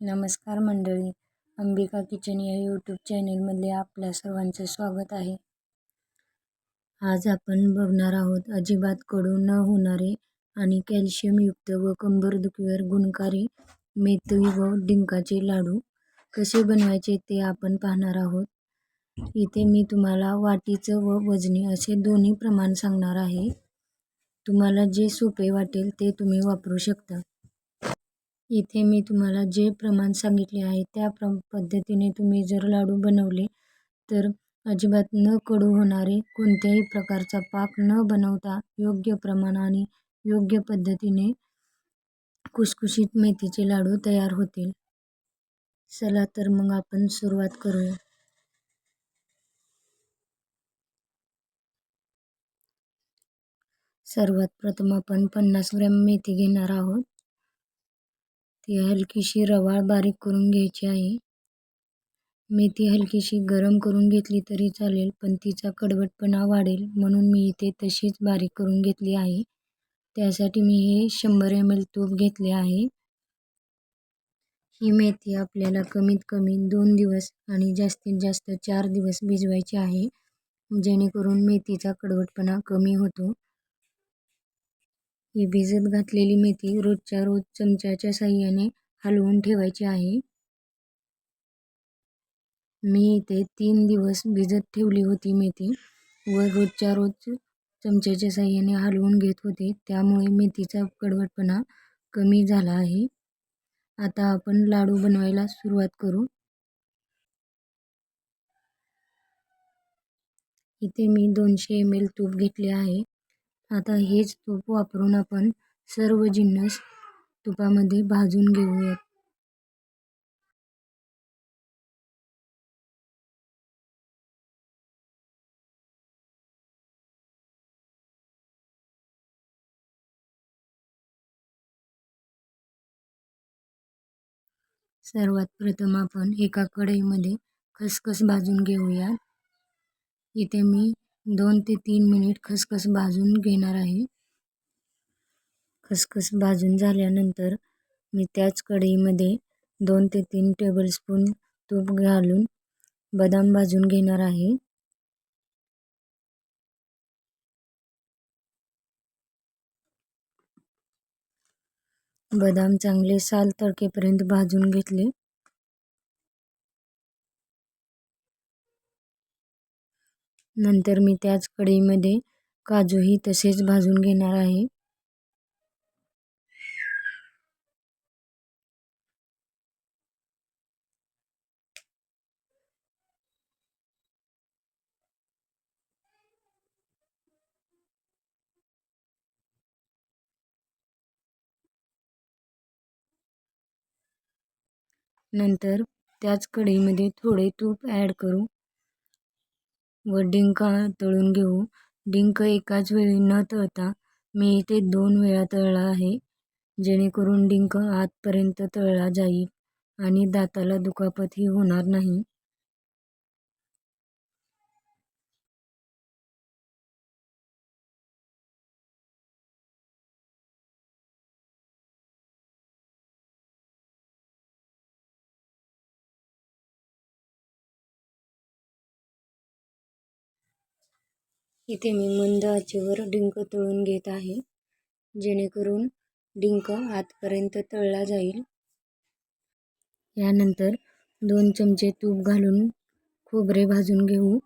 नमस्कार मंडळी अंबिका किचन या यूट्यूब चॅनेलमध्ये आपल्या सर्वांचं स्वागत आहे. आज आपण बघणार आहोत अजिबात कडू न होणारे आणि कॅल्शियमयुक्त व कंबरदुखीवर गुणकारी मेथी व डिंकाचे लाडू कसे बनवायचे ते आपण पाहणार आहोत. इथे मी तुम्हाला वाटीचं व वजनी असे दोन्ही प्रमाण सांगणार आहे. तुम्हाला जे सोपे वाटेल ते तुम्ही वापरू शकता. इथे मी तुम्हाला जे प्रमाण सांगितले आहे त्या प्र पद्धतीने तुम्ही जर लाडू बनवले तर अजिबात न कडू होणारे कोणत्याही प्रकारचा पाक न बनवता योग्य प्रमाण आणि योग्य पद्धतीने कुसकुशीत मेथीचे लाडू तयार होतील. चला तर मग आपण सुरुवात करूया. सर्वात प्रथम आपण पन्नास ग्रॅम मेथी घेणार आहोत. ती हलकीशी रवाळ बारीक करून घ्यायची आहे. मेथी हलकीशी गरम करून घेतली तरी चालेल पण तिचा कडवटपणा वाढेल म्हणून मी इथे तशीच बारीक करून घेतली आहे. त्यासाठी मी हे शंभर एम एल तूप घेतले आहे. ही मेथी आपल्याला कमीत कमी दोन दिवस आणि जास्तीत जास्त चार दिवस भिजवायची आहे जेणेकरून मेथीचा कडवटपणा कमी होतो. ही भिजत घातलेली मेथी रोजच्या रोज चमच्याच्या साह्याने हलवून ठेवायची आहे. मी इथे तीन दिवस भिजत ठेवली होती मेथी व रोजच्या रोज चमच्याच्या साह्याने हलवून घेत होते. त्यामुळे मेथीचा कडवटपणा कमी झाला आहे. आता आपण लाडू बनवायला सुरुवात करू. इथे मी दोनशे एम एल तूप घेतले आहे. आता हेच तूप वापरून आपण सर्व जिन्नस तुपामध्ये भाजून घेऊयात. सर्वात प्रथम आपण एका कढईमध्ये खसखस भाजून घेऊया इथे मी दोन ते तीन मिनिट खसखस भाजून घेणार आहे. खसखस भाजून झाल्यानंतर मी त्याच कढईमध्ये दोन ते तीन टेबलस्पून तूप घालून बदाम भाजून घेणार आहे. बदाम चांगले साल तडकेपर्यंत भाजून घेतले. नंतर मी त्याच कढईमध्ये काजूही तसेच भाजून घेणार आहे. नंतर त्याच कढईमध्ये थोडे तूप ॲड करू. व डिंक तळून घेऊ. डिंक एकाच वेळी न तळता मी इथे दोन वेळा तळला आहे. जेणेकरून डिंक आतपर्यंत तळला जाईल आणि दाताला दुखापतही होणार नाही. इथे मी मंद आचेवर डिंक तळून घेत आहे. जेणेकरून डिंक आतपर्यंत तळला जाईल. यानंतर दोन चमचे तूप घालून खोबरे भाजून घेऊ.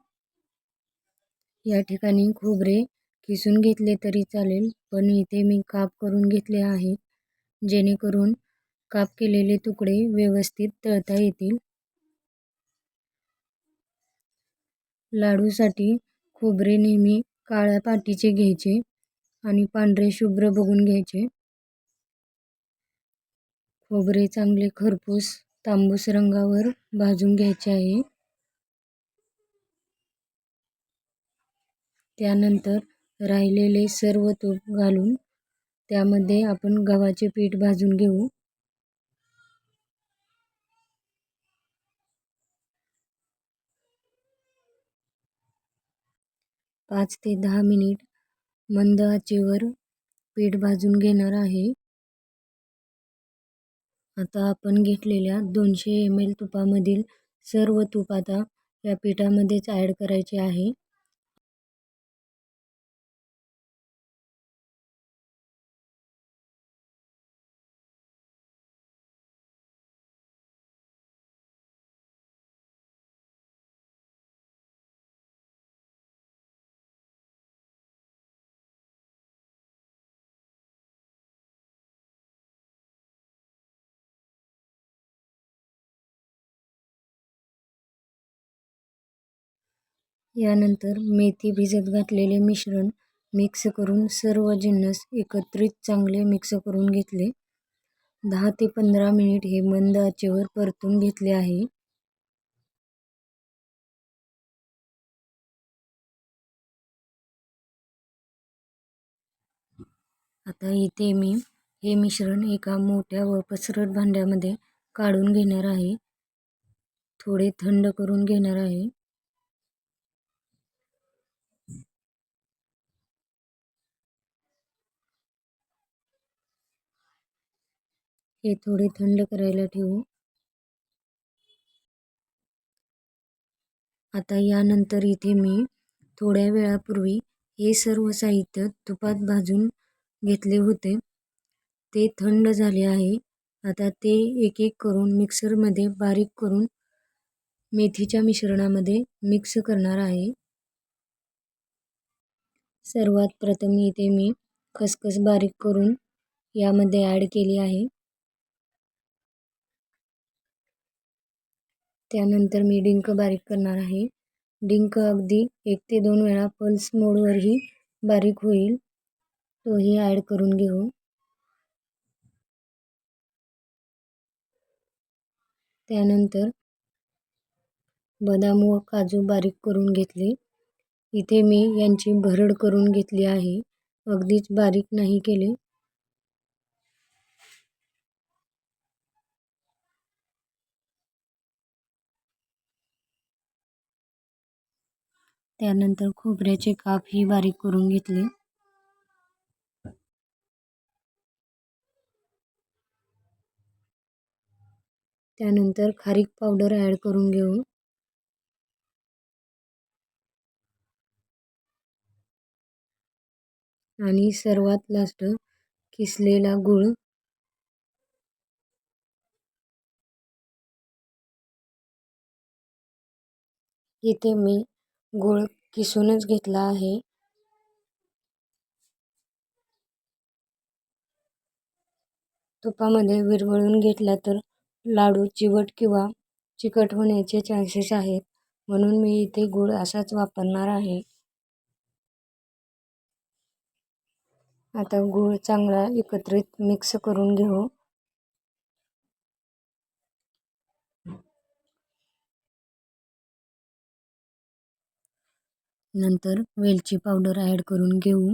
या ठिकाणी खोबरे किसून घेतले तरी चालेल पण इथे मी काप करून घेतले आहेत जेणेकरून काप केलेले तुकडे व्यवस्थित तळता येतील. लाडूसाठी खोबरे नेहमी काळ्या पाटीचे घ्यायचे आणि पांढरे शुभ्र बघून घ्यायचे. खोबरे चांगले खरपूस तांबूस रंगावर भाजून घ्यायचे आहे. त्यानंतर राहिलेले सर्व तूप घालून त्यामध्ये आपण गव्हाचे पीठ भाजून घेऊ. पाच ते दहा मिनिट मंद आचेवर पीठ भाजून घेणार आहे. आता आपण घेतलेल्या दोनशे एम एल तुपामधील सर्व तूप आता या पिठामध्येच ॲड करायचे आहे. यानंतर मेथी भिजत घातलेले मिश्रण मिक्स करून सर्व जिन्नस एकत्रित चांगले मिक्स करून घेतले. दहा ते पंधरा मिनिट हे मंद आचेवर परतून घेतले आहे. आता इथे मी हे मिश्रण एका मोठ्या व पसरट भांड्यामध्ये काढून घेणार आहे. थोडे थंड करून घेणार आहे. हे थोडे थंड करायला ठेवू. आता यानंतर इथे मी थोड्या वेळापूर्वी हे सर्व साहित्य तुपात भाजून घेतले होते. ते थंड झाले आहे. आता ते एक एक करून मिक्सरमध्ये बारीक करून मेथीच्या मिश्रणामध्ये मिक्स करणार आहे. सर्वात प्रथम इथे मी खसखस बारीक करून यामध्ये ॲड केली आहे. त्यानंतर मी डिंक बारीक करणार आहे. डिंक अगदी एक ते दोन वेळा पल्स मोडवरही बारीक होईल. तोही ॲड करून घेऊ. त्यानंतर बदाम व काजू बारीक करून घेतले. इथे मी यांची भरड करून घेतली आहे. अगदीच बारीक नाही केले. त्यानंतर खोबऱ्याचे कापही बारीक करून घेतले. त्यानंतर खारीक पावडर ॲड करून घेऊ आणि सर्वात लास्ट किसलेला गूळ इथे मी गूळ किसूनच घेतला आहे. तुपामध्ये विरघळून घेतला तर लाडू चिवट किंवा चिकट होण्याचे चान्सेस आहेत. म्हणून मी इथे गूळ असाच वापरणार आहे. आता गूळ चांगला एकत्रित मिक्स करून घेऊ. नंतर वेलची पावडर ॲड करून घेऊ.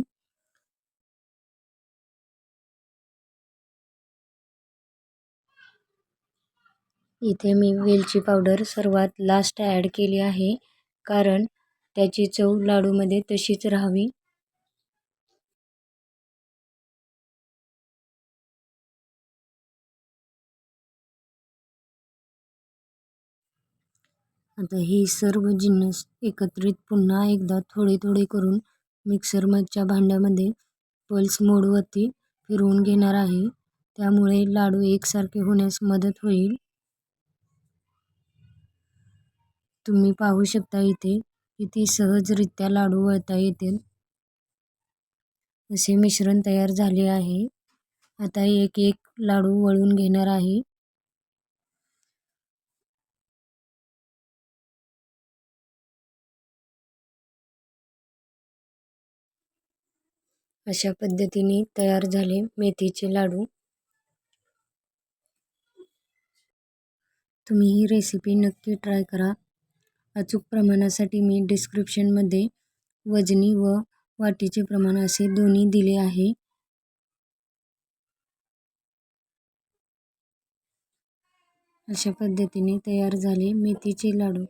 इथे मी वेलची पावडर सर्वात लास्ट ॲड केली आहे कारण त्याची चव लाडूमध्ये तशीच राहावी. आता हे सर्व जिन्नस एकत्रित पुन्हा एकदा थोडे थोडे करून मिक्सरमधच्या भांड्यामध्ये पल्स मोडवरती फिरवून घेणार आहे. त्यामुळे लाडू एकसारखे होण्यास मदत होईल. तुम्ही पाहू शकता इथे किती सहजरित्या लाडू वळता येतील. असे मिश्रण तयार झाले आहे. आता एक एक लाडू वळून घेणार आहे. अशा पद्धतीने तयार झाले मेथीचे लाडू. तुम्ही ही रेसिपी नक्की ट्राय करा. अचूक प्रमाणासाठी मी डिस्क्रिप्शनमध्ये वजनी व वाटीचे प्रमाण असे दोन्ही दिले आहे. अशा पद्धतीने तयार झाले मेथीचे लाडू.